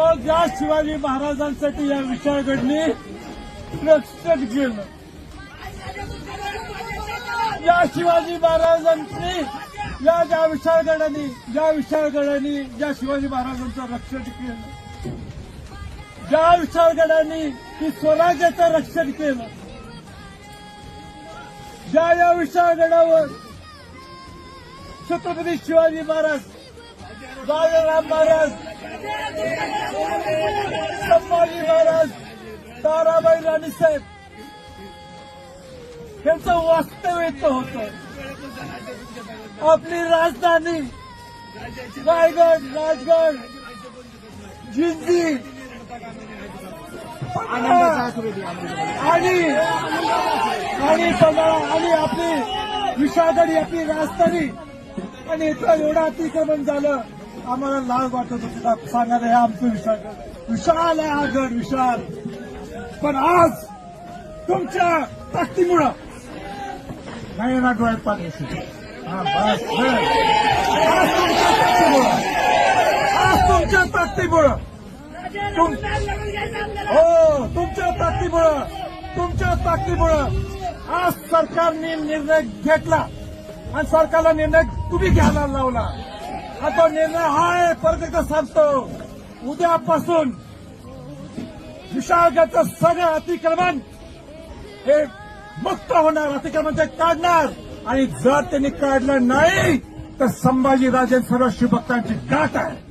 शिवाजी महाराजांसाठी या विशाळगडनी रक्षण केलं या शिवाजी महाराजांनी या ज्या विशाळगडाने ज्या विशाळगडाने ज्या शिवाजी महाराजांचं रक्षण केलं ज्या विशाळगडाने की स्वराज्याचं रक्षण केलं ज्या या विशाळगडावर छत्रपती शिवाजी महाराज राजाराम महाराज संभाजी महाराज ताराबाई राणीसाहेब यांचं वास्तव्य होत. आपली राजधानी रायगड राजगड जिंजी आणि आणि आणि आपली विशाळगड आपली राजधानी. आणि इथं एवढं अतिक्रमण झालं. आम्हाला लाज वाटत होती. सांगायला हे आमचं विशाल विशाल आहे हा गड विशाल. पण आज तुमच्या ताकदीमुळं. नाही ना डोळ्यात पाणी आज तुमच्या ताकदीमुळं. हो तुमच्या ताकदीमुळं. तुमच्या ताकदीमुळं. आज सरकारने निर्णय घेतला आणि सरकारला निर्णय तुम्ही घ्यायला लावला. आता तो निर्णय हा आहे परत एकदा सांगतो. उद्यापासून विशाळगडचं सगळं अतिक्रमण हे मुक्त होणार अतिक्रमण ते काढणार. आणि जर त्यांनी काढलं नाही तर संभाजीराजे सर्व शिवभक्तांची गाठ आहे.